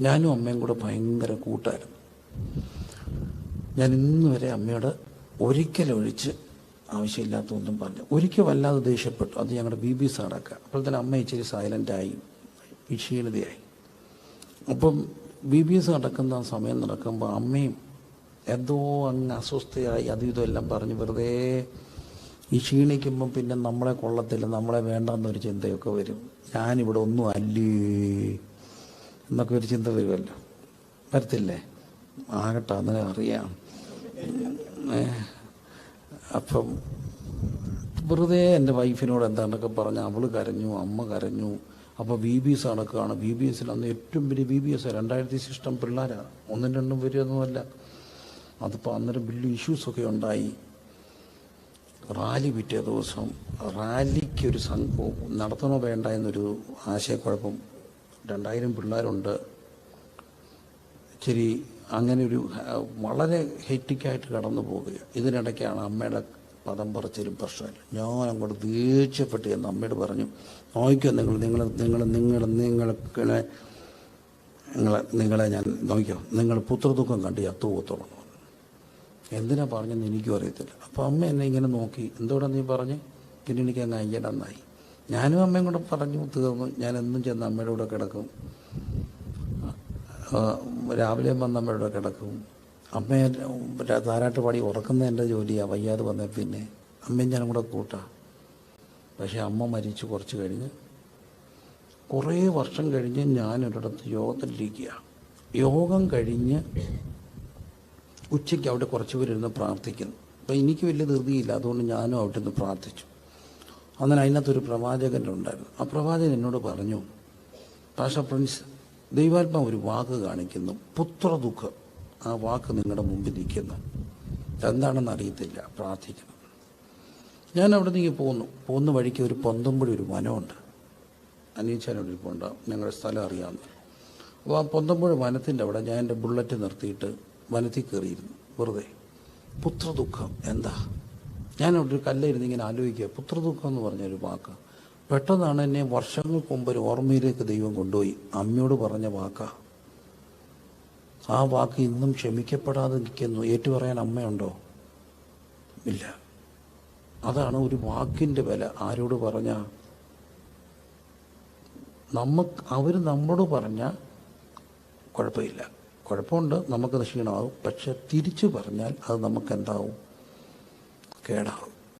ഞാനും അമ്മയും കൂടെ ഭയങ്കര കൂട്ടായിരുന്നു. ഞാൻ ഇന്ന് വരെ അമ്മയോട് ഒരിക്കലൊഴിച്ച് ആവശ്യമില്ലാത്തൊന്നും പറഞ്ഞു ഒരിക്കൽ വല്ലാതെ ദേഷ്യപ്പെട്ടു. അത് ഞങ്ങളുടെ ബി ബി സാറൊക്കെ. അപ്പോൾ തന്നെ അമ്മ ഇച്ചിരി സൈലന്റായി ക്ഷീണിതയായി അപ്പം ബി ബി എസ് നടക്കുന്ന സമയം നടക്കുമ്പോൾ അമ്മയും എന്തോ അങ്ങ് അസ്വസ്ഥയായി. അതും ഇതും എല്ലാം പറഞ്ഞ് വെറുതെ ഈ ക്ഷീണിക്കുമ്പം പിന്നെ നമ്മളെ കൊള്ളത്തില്ല നമ്മളെ വേണ്ടെന്നൊരു ചിന്തയൊക്കെ വരും. ഞാനിവിടെ ഒന്നും അല്ലേ? എന്നൊക്കെ ഒരു ചിന്ത വരുമല്ലോ. വരത്തില്ലേ? ആകട്ടെ അങ്ങനെ അറിയാം. അപ്പം വെറുതെ എന്റെ വൈഫിനോട് എന്താണ്ടൊക്കെ പറഞ്ഞ് അവൾ കരഞ്ഞു അമ്മ കരഞ്ഞു. അപ്പോൾ ബി ബി എസ് നടക്കുകയാണ് ബി ബി എസിൽ അന്ന് ഏറ്റവും വലിയ ബി ബി എസ് രണ്ടായിരത്തി ശിഷ്ടം പിള്ളേരാണ് ഒന്നും രണ്ടും വരുമൊന്നുമല്ല അതിപ്പോൾ അന്നേരം വലിയ ഇഷ്യൂസൊക്കെ ഉണ്ടായി. റാലി പിറ്റേ ദിവസം റാലിക്ക് ഒരു സംഘവും നടത്തണോ വേണ്ട എന്നൊരു ആശയക്കുഴപ്പം രണ്ടായിരം പിള്ളേരുണ്ട്. ഇച്ചിരി അങ്ങനെ ഒരു വളരെ ഹെറ്റിക്കായിട്ട് കടന്നു പോവുകയാണ്. ഇതിനിടയ്ക്കാണ് അമ്മയുടെ പദം പറച്ചിലും പ്രശ്നമില്ല. ഞാൻ അങ്ങോട്ട് ദേഷ്യപ്പെട്ട് എന്ന് അമ്മയോട് പറഞ്ഞു നോക്കിയോ നിങ്ങൾ നിങ്ങൾ നിങ്ങൾ നിങ്ങൾ നിങ്ങളെ നിങ്ങളെ നിങ്ങളെ ഞാൻ നോക്കിയോ നിങ്ങൾ പുത്രദുഃഖം കണ്ട് പറഞ്ഞു. എന്തിനാ പറഞ്ഞെന്ന് എനിക്കും അറിയത്തില്ല. അപ്പോൾ അമ്മ എന്നെ ഇങ്ങനെ നോക്കി. എന്തോടാ നീ പറഞ്ഞ്? പിന്നെ എനിക്ക് അങ്ങ് അയ്യടെന്നായി. ഞാനും അമ്മയും കൂടെ പറഞ്ഞു തീർന്നു ഞാൻ എന്നും ചെന്ന് അമ്മയുടെ കൂടെ കിടക്കും. രാവിലെ വന്ന് അമ്മയുടെ കൂടെ കിടക്കും. അമ്മയെ താരാട്ട് പാടി ഉറക്കുന്ന എന്റെ ജോലിയാണ് വയ്യാതെ വന്ന പിന്നെ. അമ്മയും ഞാനും കൂടെ കൂട്ടാം. പക്ഷേ അമ്മ മരിച്ചു കുറച്ച് കഴിഞ്ഞ് കുറേ വർഷം കഴിഞ്ഞ് ഞാനൊരിടത്ത് യോഗത്തിലിരിക്കുക യോഗം കഴിഞ്ഞ് ഉച്ചയ്ക്ക് അവിടെ കുറച്ച് പേരിരുന്ന് പ്രാർത്ഥിക്കുന്നു. അപ്പോൾ എനിക്ക് വലിയ ധൃതിയില്ല അതുകൊണ്ട് ഞാനും അവിടെ നിന്ന് പ്രാർത്ഥിച്ചു. അന്നേരം അതിനകത്തൊരു പ്രവാചകന്റെ പ്രവാചകനുണ്ടായിരുന്നു. ആ പ്രവാചകൻ എന്നോട് പറഞ്ഞു പാഷ പ്രിൻസ് ദൈവാത്മാ ഒരു വാക്ക് കാണിക്കുന്നു പുത്രദുഃഖം ആ വാക്ക് നിങ്ങളുടെ മുമ്പിൽ നിൽക്കുന്നു. എന്താണെന്ന് അറിയത്തില്ല പ്രാർത്ഥിക്കണം. ഞാൻ അവിടെ നിന്ന് പോകുന്നു പോകുന്ന വഴിക്ക് ഒരു പൊന്തമ്പുഴ ഒരു വനമുണ്ട്. അനീച്ചാനോട് ഉണ്ടാവും ഞങ്ങളുടെ സ്ഥലം അറിയാവുന്ന അപ്പോൾ ആ പൊന്തമ്പുഴ വനത്തിന്റെ അവിടെ ഞാൻ എന്റെ ബുള്ളറ്റ് നിർത്തിയിട്ട് വനത്തിൽ കയറിയിരുന്നു. വെറുതെ. പുത്രദുഃഖം എന്താ? ഞാൻ ഒരു കല്ലിരുന്ന് ഇങ്ങനെ ആലോചിക്കുക. പുത്രദുഃഖം എന്ന് പറഞ്ഞൊരു വാക്ക്. പെട്ടെന്നാണ് എന്നെ വർഷങ്ങൾക്ക് മുമ്പ് ഒരു ഓർമ്മയിലേക്ക് ദൈവം കൊണ്ടുപോയി. അമ്മയോട് പറഞ്ഞ വാക്കാ. ആ വാക്ക് ഇന്നും ക്ഷമിക്കപ്പെടാതെ നിൽക്കുന്നു ഏറ്റു ഏറ്റുപറയാൻ അമ്മയുണ്ടോ? ഇല്ല. അതാണ് ഒരു വാക്കിന്റെ വില. ആരോട് പറഞ്ഞ? നമുക്ക് അവർ നമ്മോട് പറഞ്ഞ കുഴപ്പമില്ല. കുഴപ്പമുണ്ട് നമുക്ക് ക്ഷീണമാകും പക്ഷെ തിരിച്ചു പറഞ്ഞാൽ അത് നമുക്ക് എന്താവും കേടാവും